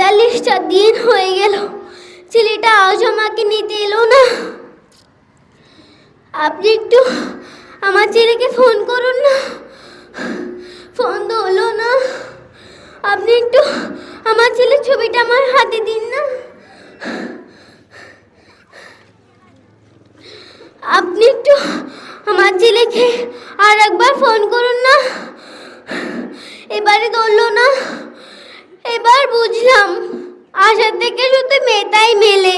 পঁয়তাল্লিশটা দিন হয়ে গেল। ছেলেটা আজ আমাকে নিতে এলো না। আপনি একটু আমার ছেলেকে ফোন করুন না। ফোন তো হলো না। আপনি একটু আমার ছেলের ছবিটা আমার হাতে দিন না। আপনি একটু আমার ছেলেকে আর একবার ফোন করুন না। এবারে ধরলো না। এবার বুঝলাম আশা থেকে শুধু মেয়েটাই মেলে।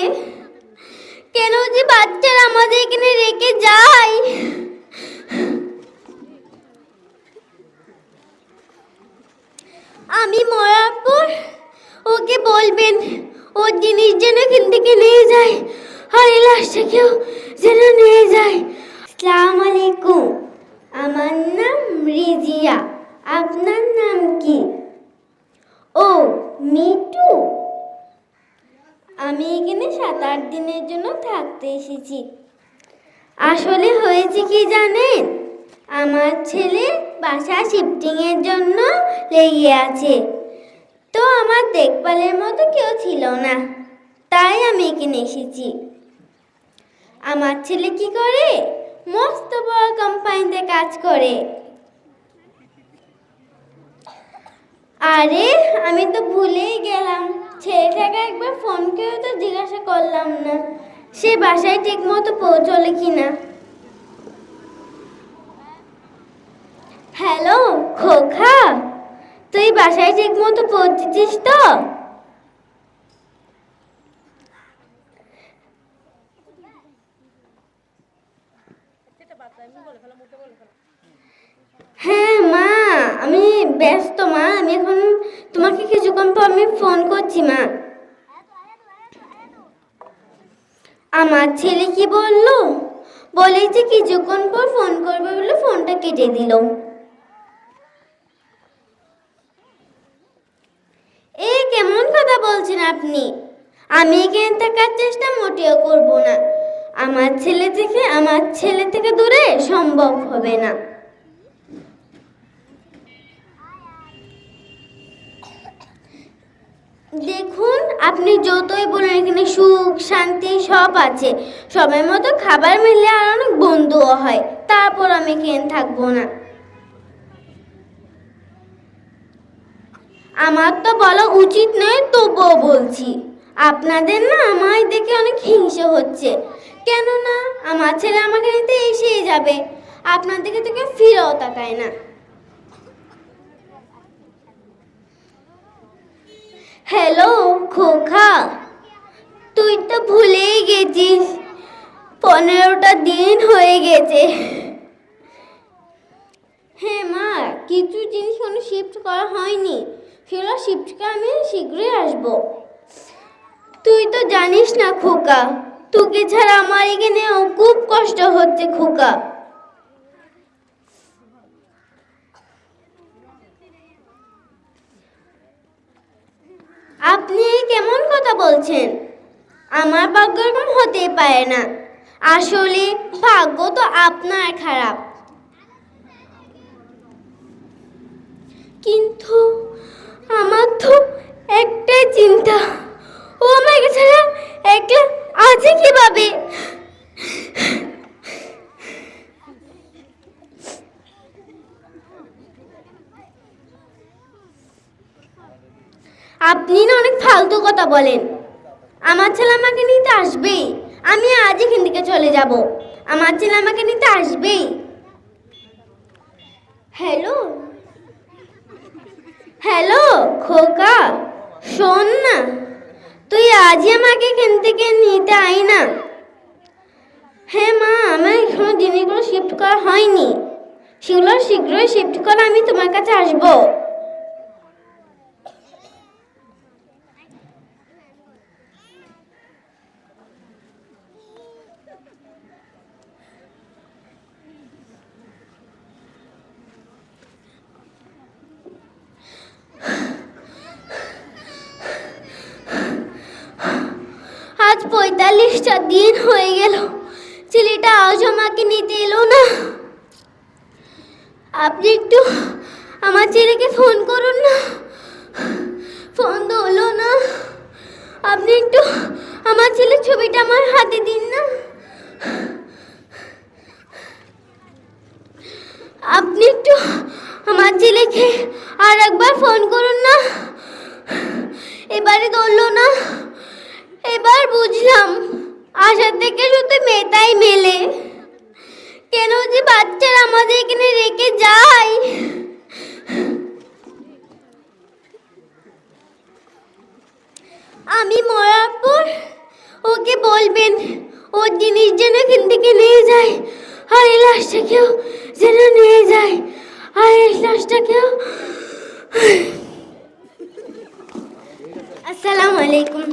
কেন যে বাচ্চারা আমাদের এখানে রেখে যায়? আমি মরার পর ওকে বলবেন, ওর জিনিস যেন এখান থেকে নিয়ে যায়, আর এই লাশটাকেও যেন নিয়ে যায়। আমি এখানে সাত আট দিনের জন্য থাকতে এসেছি। আসলে হয়েছে কি জানেন? আমার ছেলে বাসা শিফটিংয়ের জন্য লেগে আছে। তো আমার দেখভালের মতো কেউ ছিল না। তাই আমি এখানে এসেছি। আমার ছেলে কি করে? মস্ত বড় কোম্পানিতে কাজ করে। আরে, আমি তো ভুলেই গেলাম। ছেলেটাকে একবার ফোন করে তো জিজ্ঞাসা করলাম না। সে বাসায় ঠিক মতো পৌঁছলে কি না হ্যালো, খোকা, তুই বাসায় ঠিক মতো পৌঁছেছিস তো? হ্যাঁ মা আমি ব্যস্ত, মা। আমি এখন তোমাকে কিছুক্ষণ পর আমি ফোন করছি, মা। আমার ছেলে কি বলল? বলেই যে কিছুক্ষণ পর ফোন করবে বলে ফোনটা কেটে দিল। এ, কেমন কথা বলছেন আপনি? আমি এখানে থাকার চেষ্টা মোটেও করব না। আমার ছেলে থেকে, আমার ছেলে থেকে দূরে সম্ভব হবে না। দেখুন, আপনি যতই বলুন এখানে সুখ, শান্তি, সব আছে। সময় মতো খাবার মিললে আর অনেক বন্ধুও হয়। তারপর আমি এখানে থাকব না? আমার তো বলা উচিত নয়, তবুও বলছি। আপনাদের না আমায় দেখে অনেক হিংসে হচ্ছে। কেননা, আমার ছেলে আমাকে নিতে এসেই যাবে। আপনাদেরকে তো কেউ ফিরেও তাকায় না। হ্যালো, খোকা। তুই তো ভুলেই গেছিস। পনেরোটা দিন হয়ে গেছে। হ্যাঁ মা, কিছু জিনিস কোনো শিফট করা হয়নি। সেগুলো শিফট করে আমি শীঘ্রই আসব। তুই তো জানিস না, খোকা। তোকে ছাড়া আমার এখানে খুব কষ্ট হচ্ছে, খোকা আপনি কেমন কথা বলছেন। আমার ভাগ্য এরকম হতেই পারে না। আসলে ভাগ্য তো আপনার খারাপ। কিন্তু আমার তো একটাই চিন্তা। ও আমাকে ছাড়া একলা আছে কীভাবে? আপনি না অনেক ফালতু কথা বলেন। আমার ছেলে আমাকে নিতে আসবেই আমি আজ এখান থেকে চলে যাব। আমার ছেলে আমাকে নিতে আসবেই হ্যালো? হ্যালো, খোকা, শোন না। তুই আজই আমাকে এখান থেকে নিতে আই না। হ্যাঁ মা, আমার এখনও জিনিসগুলো শিফট করা হয়নি। সেগুলো শীঘ্রই শিফট করে আমি তোমার কাছে আসব আজ পঁয়তাল্লিশটা দিন হয়ে গেল। ছেলেটা আজ আমাকে নিতে এলো না। আপনি একটু আমার ছেলেকে ফোন করুন না। ফোন ধরলো না। আপনি একটু আমার ছেলের ছবিটা আমার হাতে দিন না। আপনি একটু আমার ছেলেকে আর একবার ফোন করুন না। এবারে ধরলো না। এবার বুঝলাম। আশা থেকে শুধু মেয়েটাই মেলে। কেন যে বাচ্চারা আমাদের এখানে রেখে যায়? আমি মরার পর ওকে বলবেন, ওর জিনিস যেন এখান থেকে নিয়ে যায়, আর এই লাশটাকেও যেন নিয়ে যায়, আর এই লাশটাকেও আসসালামু আলাইকুম।